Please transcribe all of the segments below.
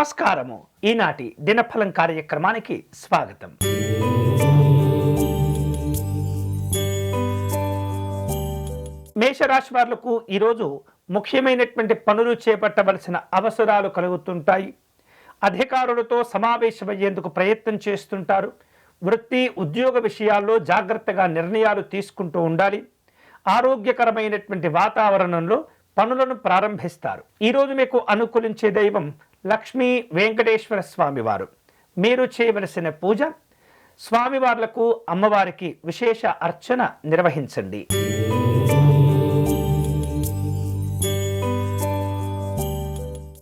నమస్కారము. ఈనాటి దినఫలం కార్యక్రమానికి స్వాగతం. మేషరాశి వారులకు ఈరోజు ముఖ్యమైనటువంటి పనులు చేపట్టవలసిన అవసరాలు కలుగుతుంటాయి. అధికారులతో సమావేశమయ్యేందుకు ప్రయత్నం చేస్తుంటారు. వృత్తి ఉద్యోగ విషయాల్లో జాగ్రత్తగా నిర్ణయాలు తీసుకుంటూ ఉండాలి. ఆరోగ్యకరమైనటువంటి వాతావరణంలో పనులను ప్రారంభిస్తారు. ఈరోజు మీకు అనుకూలించే దైవం లక్ష్మీ వెంకటేశ్వర స్వామివారు. మీరు చేయవలసిన పూజ? స్వామివార్లకు అమ్మవారికి విశేష అర్చన నిర్వహించండి.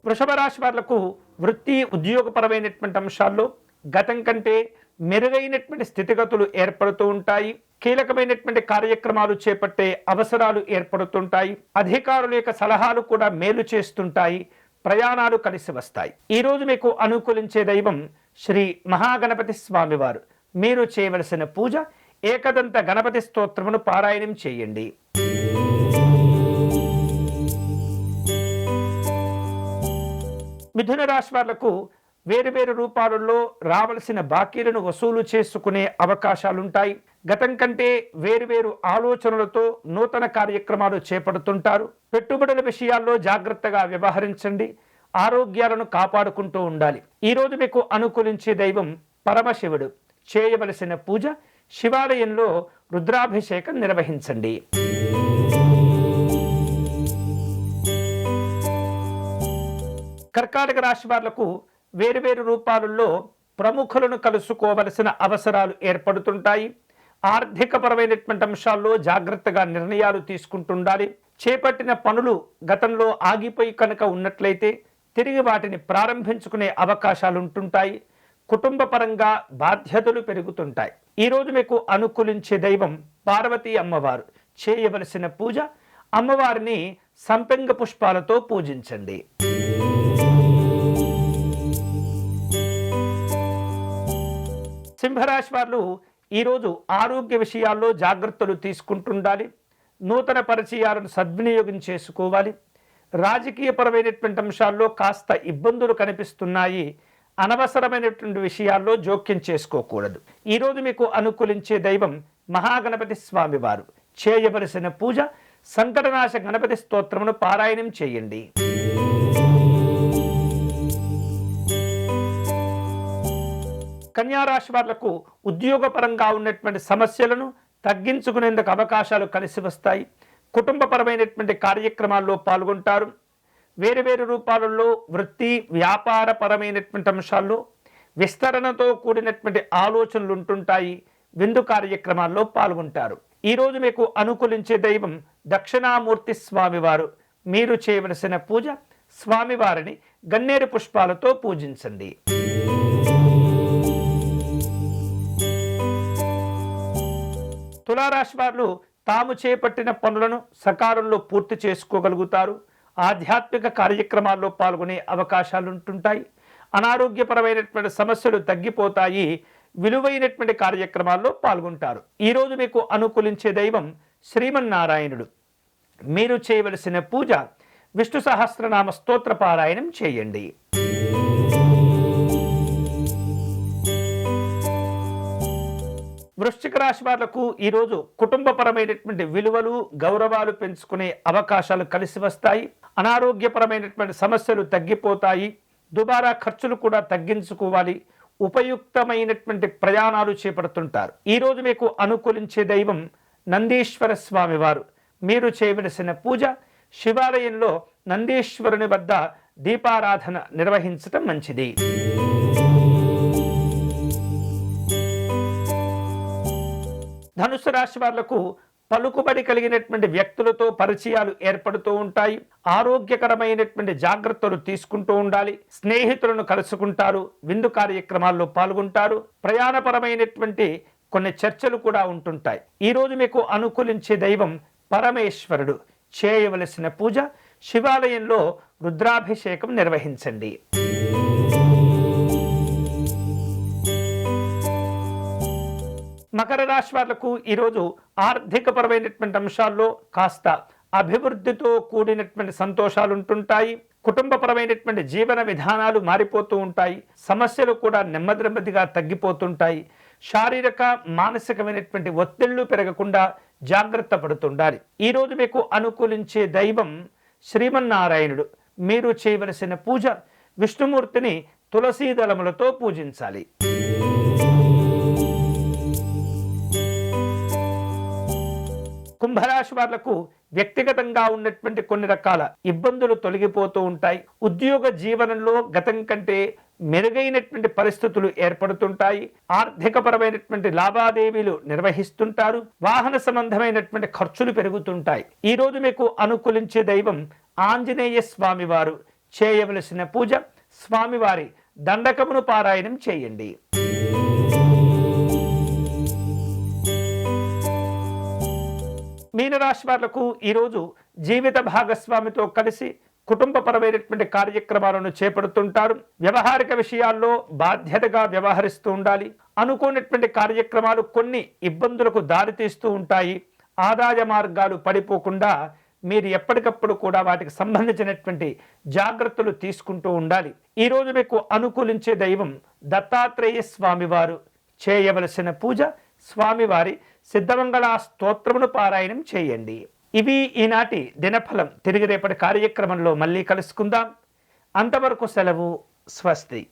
వృషభ రాశి వాళ్ళకు వృత్తి ఉద్యోగపరమైనటువంటి అంశాల్లో గతం కంటే మెరుగైనటువంటి స్థితిగతులు ఏర్పడుతూ ఉంటాయి. కీలకమైనటువంటి కార్యక్రమాలు చేపట్టే అవసరాలు ఏర్పడుతుంటాయి అధికారుల యొక్క సలహాలు కూడా మేలు చేస్తుంటాయి. ప్రయాణాలు కలిసి వస్తాయి. ఈరోజు మీకు అనుకూలించే దైవం శ్రీ మహాగణపతి స్వామివారు. మీరు చేయవలసిన పూజ ఏకదంత గణపతి స్తోత్రమును పారాయణం చేయండి. మిథున రాశి వాళ్ళకు వేరు వేరు రూపాలలో రావలసిన బాకీలను వసూలు చేసుకునే అవకాశాలుంటాయి. గతం కంటే వేరువేరు ఆలోచనలతో నూతన కార్యక్రమాలు చేపడుతుంటారు. పెట్టుబడుల విషయాల్లో జాగ్రత్తగా వ్యవహరించండి. ఆరోగ్యాలను కాపాడుకుంటూ ఉండాలి. ఈరోజు మీకు అనుకూలించే దైవం పరమశివుడు. చేయవలసిన పూజ శివాలయంలో రుద్రాభిషేకం నిర్వహించండి. కర్కాటక రాశి వాళ్ళకు వేరువేరు రూపాలలో ప్రముఖులను కలుసుకోవలసిన అవసరాలు ఏర్పడుతుంటాయి. ఆర్థికపరమైనటువంటి అంశాల్లో జాగ్రత్తగా నిర్ణయాలు తీసుకుంటుండాలి. చేపట్టిన పనులు గతంలో ఆగిపోయి కనుక ఉన్నట్లయితే తిరిగి వాటిని ప్రారంభించుకునే అవకాశాలు ఉంటుంటాయి కుటుంబ పరంగా బాధ్యతలు పెరుగుతుంటాయి. ఈరోజు మీకు అనుకూలించే దైవం పార్వతీ అమ్మవారు. చేయవలసిన పూజ అమ్మవారిని సంపెంగ పుష్పాలతో పూజించండి. సింహరాశి వారు ఈరోజు ఆరోగ్య విషయాల్లో జాగ్రత్తలు తీసుకుంటుండాలి నూతన పరిచయాలను సద్వినియోగం చేసుకోవాలి రాజకీయపరమైనటువంటి అంశాల్లో కాస్త ఇబ్బందులు కనిపిస్తున్నాయి అనవసరమైనటువంటి విషయాల్లో జోక్యం చేసుకోకూడదు. ఈరోజు మీకు అనుకూలించే దైవం మహాగణపతి స్వామివారు. చేయవలసిన పూజ సంకటనాశ గణపతి స్తోత్రమును పారాయణం చేయండి. కన్యారాశి వాళ్ళకు ఉద్యోగపరంగా ఉన్నటువంటి సమస్యలను తగ్గించుకునేందుకు అవకాశాలు కలిసి వస్తాయి. కుటుంబపరమైనటువంటి కార్యక్రమాల్లో పాల్గొంటారు. వేరు వేరు రూపాలలో వృత్తి వ్యాపారపరమైనటువంటి అంశాల్లో విస్తరణతో కూడినటువంటి ఆలోచనలు ఉంటుంటాయి. విందు కార్యక్రమాల్లో పాల్గొంటారు. ఈరోజు మీకు అనుకూలించే దైవం దక్షిణామూర్తి స్వామివారు. మీరు చేయవలసిన పూజ స్వామివారిని గన్నేరు పుష్పాలతో పూజించండి. తులారాశి వారు తాము చేపట్టిన పనులను సకాలంలో పూర్తి చేసుకోగలుగుతారు. ఆధ్యాత్మిక కార్యక్రమాల్లో పాల్గొనే అవకాశాలు ఉంటుంటాయి అనారోగ్యపరమైనటువంటి సమస్యలు తగ్గిపోతాయి. విలువైనటువంటి కార్యక్రమాల్లో పాల్గొంటారు. ఈరోజు మీకు అనుకూలించే దైవం శ్రీమన్నారాయణుడు. మీరు చేయవలసిన పూజ విష్ణు సహస్రనామ స్తోత్ర పారాయణం చేయండి. వృశ్చిక రాశి వాళ్ళకు ఈరోజు కుటుంబపరమైనటువంటి విలువలు గౌరవాలు పెంచుకునే అవకాశాలు కలిసి వస్తాయి. అనారోగ్యపరమైనటువంటి సమస్యలు తగ్గిపోతాయి. దుబారా ఖర్చులు కూడా తగ్గించుకోవాలి. ఉపయుక్తమైనటువంటి ప్రయాణాలు చేపడుతుంటారు. ఈరోజు మీకు అనుకూలించే దైవం నందీశ్వర స్వామివారు. మీరు చేయవలసిన పూజ శివాలయంలో నందీశ్వరుని వద్ద దీపారాధన నిర్వహించటం మంచిది. ధనుసు రాశి వాళ్ళకు పలుకుబడి కలిగినటువంటి వ్యక్తులతో పరిచయాలు ఏర్పడుతూ ఉంటాయి. ఆరోగ్యకరమైనటువంటి జాగ్రత్తలు తీసుకుంటూ ఉండాలి. స్నేహితులను కలుసుకుంటారు. విందు కార్యక్రమాల్లో పాల్గొంటారు. ప్రయాణపరమైనటువంటి కొన్ని చర్చలు కూడా ఉంటుంటాయి. ఈరోజు మీకు అనుకూలించే దైవం పరమేశ్వరుడు. చేయవలసిన పూజ శివాలయంలో రుద్రాభిషేకం నిర్వహించండి. మకర రాశి వాళ్ళకు ఈరోజు ఆర్థికపరమైనటువంటి అంశాల్లో కాస్త అభివృద్ధితో కూడినటువంటి సంతోషాలు ఉంటుంటాయి. కుటుంబపరమైనటువంటి జీవన విధానాలు మారిపోతూ ఉంటాయి. సమస్యలు కూడా నెమ్మది నెమ్మదిగా తగ్గిపోతుంటాయి. శారీరక మానసికమైనటువంటి ఒత్తిళ్ళు పెరగకుండా జాగ్రత్త పడుతుండాలి. ఈరోజు మీకు అనుకూలించే దైవం శ్రీమన్నారాయణుడు. మీరు చేయవలసిన పూజ విష్ణుమూర్తిని తులసీదళములతో పూజించాలి. కుంభరాశి వాళ్ళకు వ్యక్తిగతంగా ఉన్నటువంటి కొన్ని రకాల ఇబ్బందులు తొలగిపోతూ ఉంటాయి. ఉద్యోగ జీవనంలో గతం కంటే మెరుగైనటువంటి పరిస్థితులు ఏర్పడుతుంటాయి. ఆర్థికపరమైనటువంటి లావాదేవీలు నిర్వహిస్తుంటారు. వాహన సంబంధమైనటువంటి ఖర్చులు పెరుగుతుంటాయి. ఈ రోజు మీకు అనుకూలించే దైవం ఆంజనేయ స్వామివారు. చేయవలసిన పూజ స్వామివారి దండకమును పారాయణం చేయండి. మీనరాశి వాళ్ళకు ఈరోజు జీవిత భాగస్వామితో కలిసి కుటుంబపరమైనటువంటి కార్యక్రమాలను చేపడుతుంటారు. వ్యవహారిక విషయాల్లో బాధ్యతగా వ్యవహరిస్తూ ఉండాలి. అనుకోనటువంటి కార్యక్రమాలు కొన్ని ఇబ్బందులకు దారితీస్తూ ఉంటాయి. ఆదాయ మార్గాలు పడిపోకుండా మీరు ఎప్పటికప్పుడు కూడా వాటికి సంబంధించినటువంటి జాగ్రత్తలు తీసుకుంటూ ఉండాలి. ఈరోజు మీకు అనుకూలించే దైవం దత్తాత్రేయ స్వామివారు. చేయవలసిన పూజ స్వామివారి సిద్ధమంగళ స్తోత్రమును పారాయణం చేయండి. ఇవి ఈనాటి దినఫలం. తిరిగి రేపటి కార్యక్రమంలో మళ్ళీ కలుసుకుందాం. అంతవరకు సెలవు. స్వస్తి.